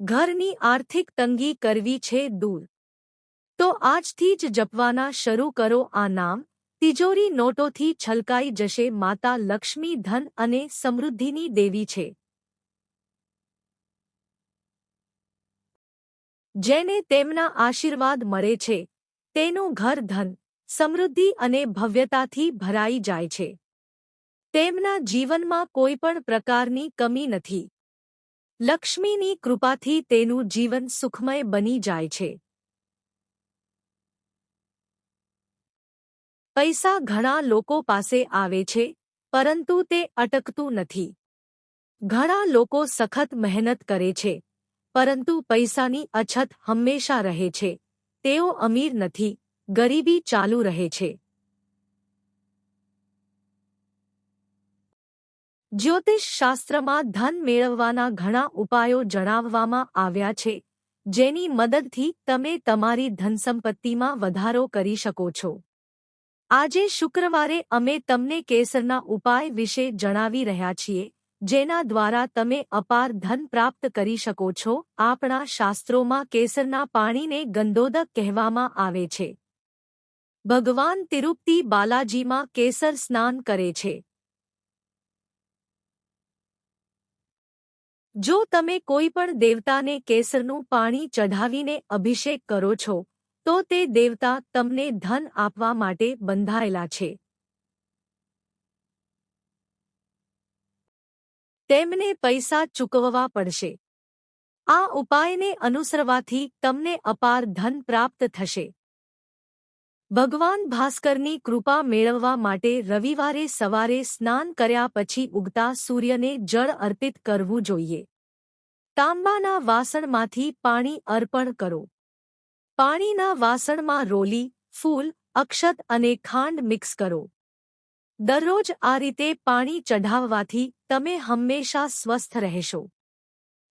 ઘરની આર્થિક તંગી કરવી છે દૂર. તો આજથી જ જપવાના શરૂ કરો આ નામ. તિજોરી નોટોથી છલકાઈ જશે માતા લક્ષ્મી ધન અને સમૃદ્ધિની દેવી છે. જેને તેમના આશીર્વાદ મળે છે. તેનું ઘર ધન, સમૃદ્ધિ અને ભવ્યતાથી ભરાઈ જાય છે. તેમના જીવનમાં કોઈ પણ પ્રકારની કમી નથી. લક્ષ્મીની કૃપાથી તેનું જીવન સુખમય બની જાય છે. પૈસા ઘણા લોકો પાસે આવે છે, પરંતુ તે અટકતું નથી. ઘણા લોકો સખત મહેનત કરે છે, પરંતુ પૈસાની અછત હંમેશા રહે છે. તેઓ અમીર નથી, ગરીબી ચાલુ રહે છે. જ્યોતિષ શાસ્ત્રમાં ધન મેળવવાના ઘણા ઉપાયો જણાવવામાં આવ્યા છે, જેની મદદથી તમે તમારી ધનસંપત્તિમાં વધારો કરી શકો છો. આજે શુક્રવારે અમે તમને કેસરના ઉપાય વિશે જણાવી રહ્યા છીએ, જેના દ્વારા તમે અપાર ધન પ્રાપ્ત કરી શકો છો, આપણા શાસ્ત્રોમાં કેસરના પાણીને ગંદોદક કહેવામાં આવે છે. ભગવાન તિરુપતિ બાલાજીમાં કેસર સ્નાન કરે છે. જો તમે કોઈ પણ દેવતાને કેસરનું પાણી ચઢાવીને અભિષેક કરો છો, તો તે દેવતા તમને ધન આપવા માટે બંધાયેલા છે. તેમને પૈસા ચૂકવવા પડશે. આ ઉપાયને અનુસરવાથી તમને અપાર ધન પ્રાપ્ત થશે. ભગવાન ભાસ્કરની કૃપા મેળવવા માટે રવિવારે સવારે સ્નાન કર્યા પછી ઉગતા સૂર્યને જળ અર્પિત કરવું જોઈએ. તાંબાના વાસણમાંથી પાણી અર્પણ કરો. પાણીના વાસણમાં રોલી, ફૂલ, અક્ષત અને ખાંડ મિક્સ કરો. દરરોજ આ રીતે પાણી ચઢાવવાથી તમે હંમેશા સ્વસ્થ રહેશો.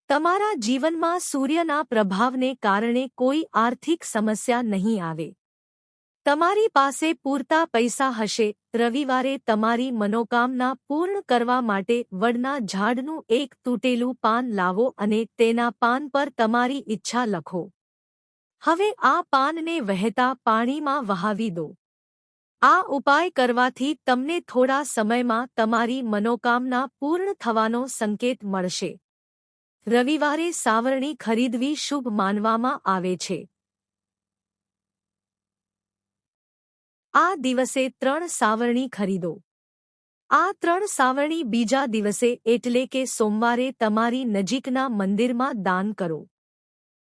તમારા જીવનમાં સૂર્યના પ્રભાવને કારણે કોઈ આર્થિક સમસ્યા નહીં આવે. તમારી પાસે પૂરતા પૈસા હશે. રવિવારે તમારી મનોકામના પૂર્ણ કરવા માટે વડના ઝાડનું એક તૂટેલું પાન લાવો અને તેના પાન પર તમારી ઈચ્છા લખો. હવે આ પાનને વહેતા પાણીમાં વહાવી દો. આ ઉપાય કરવાથી તમને થોડા સમયમાં તમારી મનોકામના પૂર્ણ થવાનો સંકેત મળશે. રવિવારે સાવરણી ખરીદવી શુભ માનવામાં આવે છે. આ દિવસે ત્રણ સાવરણી ખરીદો. આ ત્રણ સાવરણી બીજા દિવસે એટલે કે સોમવારે તમારી નજીકના મંદિરમાં દાન કરો.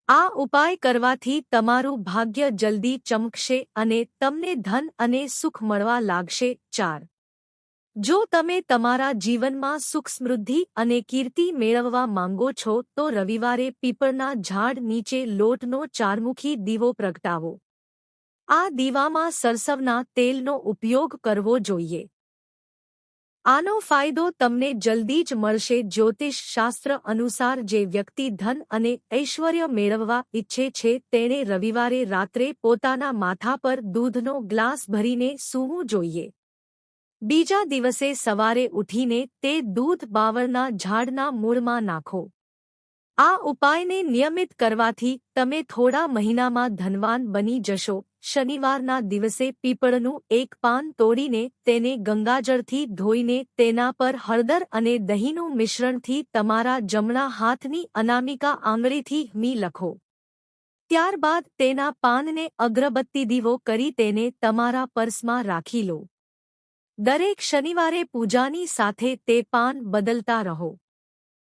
આ ઉપાય કરવાથી તમારું ભાગ્ય જલ્દી ચમકશે અને તમને ધન અને સુખ મળવા લાગશે. ચાર. જો તમે તમારા જીવનમાં સુખ સમૃદ્ધિ અને કીર્તિ મેળવવા માંગો છો તો રવિવારે પીપળના ઝાડ નીચે લોટનો ચારમુખી દીવો પ્રગટાવો. આ દીવામાં સરસવના તેલનો ઉપયોગ કરવો જોઈએ. આનો ફાયદો તમને જલ્દી જ મળશે. જ્યોતિષ શાસ્ત્ર અનુસાર જે વ્યક્તિ ધન અને ઐશ્વર્ય મેળવવા ઈચ્છે છે, તેણે રવિવારે રાત્રે પોતાના માથા પર દૂધનો ગ્લાસ ભરીને સૂવું જોઈએ. બીજા દિવસે સવારે ઉઠીને તે દૂધ બાવળના ઝાડના મૂળમાં નાખો. આ ઉપાયને નિયમિત કરવાથી તમે થોડા મહિનામાં ધનવાન બની જશો. શનિવારના દિવસે પીપળનું એક પાન તોડીને તેને ગંગાજળથી ધોઈને તેના પર હળદર અને દહીંનું મિશ્રણથી તમારા જમણા હાથની અનામિકા આંગળીથી મી લખો. ત્યારબાદ તેના પાનને અગરબત્તી દીવો કરી તેને તમારા પર્સમાં રાખી લો. દરેક શનિવારે પૂજાની સાથે તે પાન બદલતા રહો.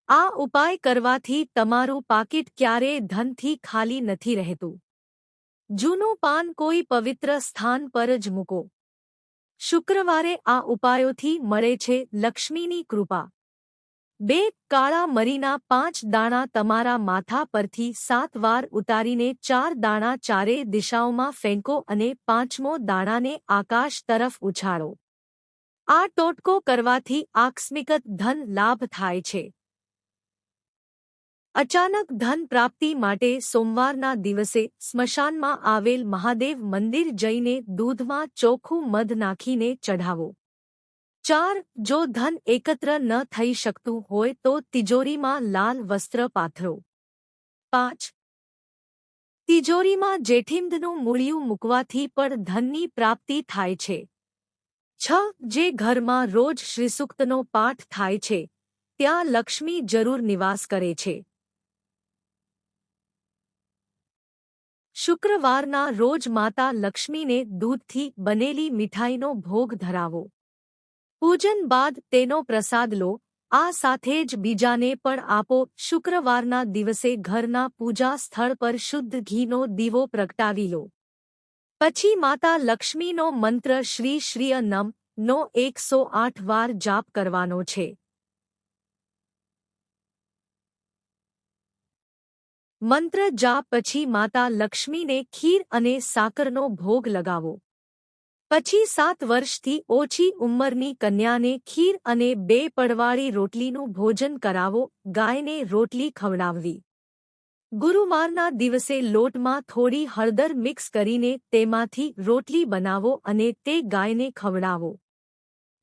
આ ઉપાય કરવાથી તમારું પાકીટ ક્યારેય ધનથી ખાલી નથી રહેતું. જૂનું પાન કોઈ પવિત્ર સ્થાન પર જ મૂકો. શુક્રવારે આ ઉપાયોથી મળે છે લક્ષ્મીની કૃપા. બે કાળા મરીના પાંચ દાણા તમારા માથા પરથી સાત વાર ઉતારીને ચાર દાણા ચારે દિશાઓમાં ફેંકો અને પાંચમો દાણાને આકાશ તરફ ઉછાળો. આ ટોટકો કરવાથી આકસ્મિક ધન લાભ થાય છે. અચાનક ધન પ્રાપ્તિ માટે સોમવારના દિવસે સ્મશાનમાં આવેલ મહાદેવ મંદિર જઈને દૂધમાં ચોખ્ખું મધ નાખીને ચઢાવો. ચાર, જો ધન એકત્ર ન થઈ શકતું હોય તો તિજોરીમાં લાલ વસ્ત્ર પાથરો. પાંચ, તિજોરીમાં જેઠિંદનું મૂળિયું મૂકવાથી પણ ધનની પ્રાપ્તિ થાય છે. છ, જે ઘરમાં રોજ શ્રીસુક્તનો પાઠ થાય છે, ત્યાં લક્ષ્મી જરૂર નિવાસ કરે છે. શુક્રવારના રોજ માતા લક્ષ્મીને દૂધથી બનેલી મીઠાઈનો ભોગ ધરાવો. પૂજન બાદ તેનો પ્રસાદ લો, આ સાથે જ બીજાને પણ આપો. શુક્રવારના દિવસે ઘરના પૂજા સ્થળ પર શુદ્ધ ઘીનો દીવો પ્રગટાવી લો. પછી માતા લક્ષ્મીનો મંત્ર શ્રી શ્રીય નમ નો એકસો આઠ વાર જાપ કરવાનો છે. મંત્ર જાપ પછી માતા લક્ષ્મીને ખીર અને સાકરનો ભોગ લગાવો. પછી સાત વર્ષથી ઓછી ઉંમરની કન્યાને ખીર અને બે પડવાળી રોટલીનું ભોજન કરાવો, ગાયને રોટલી ખવડાવવી. ગુરુવારના દિવસે લોટમાં થોડી હળદર મિક્સ કરીને તેમાંથી રોટલી બનાવો અને તે ગાયને ખવડાવો.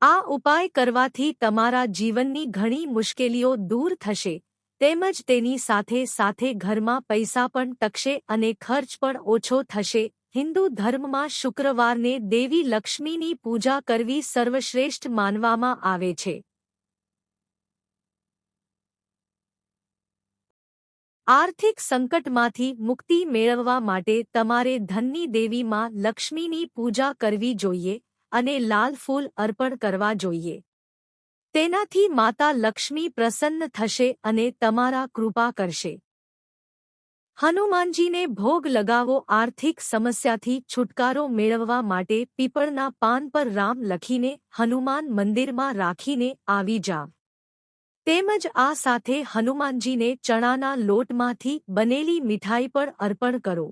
આ ઉપાય કરવાથી તમારા જીવનની ઘણી મુશ્કેલીઓ દૂર થશે. તેમજ તેની સાથે સાથે ઘરમાં પૈસા પણ ટકશે અને ખર્ચ પણ ઓછો થશે. હિન્દુ ધર્મમાં શુક્રવારને દેવી લક્ષ્મીની પૂજા કરવી સર્વશ્રેષ્ઠ માનવામાં આવે છે. આર્થિક સંકટમાંથી મુક્તિ મેળવવા માટે તમારે ધનની દેવીમાં લક્ષ્મીની પૂજા કરવી જોઈએ અને લાલ ફૂલ અર્પણ કરવા જોઈએ. તેનાથી માતા લક્ષ્મી પ્રસન્ન થશે અને તમારા કૃપા કરશે. હનુમાનજીને ભોગ લગાવો આર્થિક સમસ્યાથી છુટકારો મેળવવા માટે પીપળના પાન પર રામ લખીને હનુમાન મંદિરમાં રાખીને આવી જાવ તેમજ આ સાથે હનુમાનજીને ચણાના લોટમાંથી બનેલી મીઠાઈ પણ અર્પણ કરો.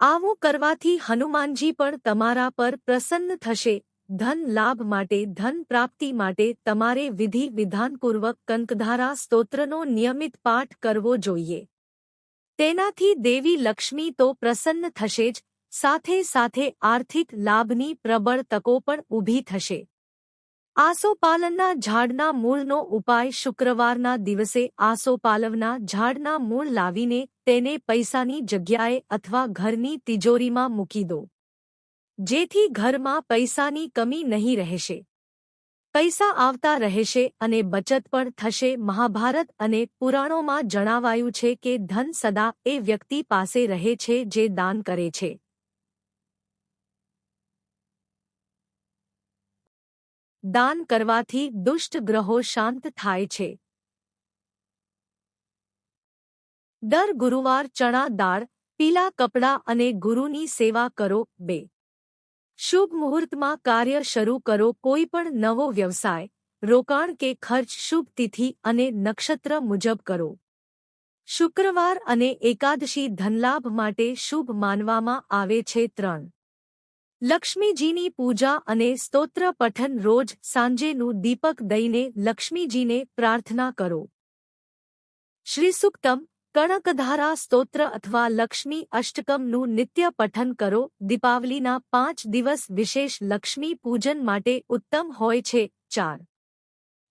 આવું કરવાથી હનુમાનજી પણ તમારા પર પ્રસન્ન થશે ધન લાભ માટે, ધન પ્રાપ્તિ માટે તમારે વિધિ વિધાનપૂર્વક કંકધારા સ્તોત્રનો નિયમિત પાઠ કરવો જોઈએ. તેનાથી દેવી લક્ષ્મી તો પ્રસન્ન થશે જ, સાથે સાથે આર્થિક લાભની પ્રબળ તકો પણ ઊભી થશે. આસોપાલનના ઝાડના મૂળનો ઉપાય શુક્રવારના દિવસે આસોપાલવના ઝાડના મૂળ લાવીને તેને પૈસાની જગ્યાએ અથવા ઘરની તિજોરીમાં મૂકી દો. જેથી ઘરમાં પૈસાની કમી નહીં રહેશે. પૈસા આવતા રહેશે અને બચત પણ થશે, મહાભારત અને પુરાણોમાં જણાવાયું છે કે ધન સદા એ વ્યક્તિ પાસે રહે છે જે દાન કરે છે. દાન કરવાથી દુષ્ટ ગ્રહો શાંત થાય છે. દર ગુરુવાર ચણા દાળ પીલા કપડાં અને ગુરુની સેવા કરો. બે શુભ મુહૂર્તમાં કાર્ય શરૂ કરો કોઈ પણ નવો વ્યવસાય, રોકાણ કે ખર્ચ શુભ તિથિ અને નક્ષત્ર મુજબ કરો. શુક્રવાર અને એકાદશી ધનલાભ માટે શુભ માનવામાં આવે છે ત્રણ. લક્ષ્મીજીની પૂજા અને સ્તોત્ર પઠન રોજ સાંજેનું દીપક દઈને લક્ષ્મીજીને પ્રાર્થના કરો. શ્રીસુક્તમ કણકધારા સ્તોત્ર અથવા લક્ષ્મી અષ્ટકમનું નિત્ય પઠન કરો. દીપાવલીના પાંચ દિવસ વિશેષ લક્ષ્મી પૂજન માટે ઉત્તમ હોય છે. ચાર.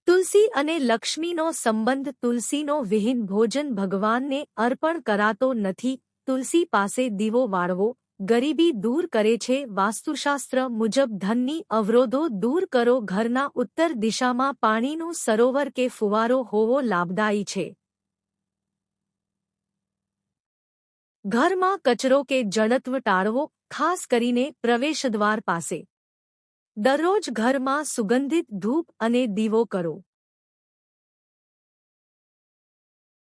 તુલસી અને લક્ષ્મીનો સંબંધ તુલસીનો વિહીન ભોજન ભગવાનને અર્પણ કરાતો નથી. તુલસી પાસે દીવો વાળવો ગરીબી દૂર કરે છે. વાસ્તુશાસ્ત્ર મુજબ ધનની અવરોધો દૂર કરો. ઘરના ઉત્તર દિશામાં પાણીનું સરોવર કે ફુવારો હોવો લાભદાયી છે. ઘરમાં કચરો કે જડત્વ ટાળવો, ખાસ કરીને પ્રવેશદ્વાર પાસે. દરરોજ ઘરમાં સુગંધિત ધૂપ અને દીવો કરો.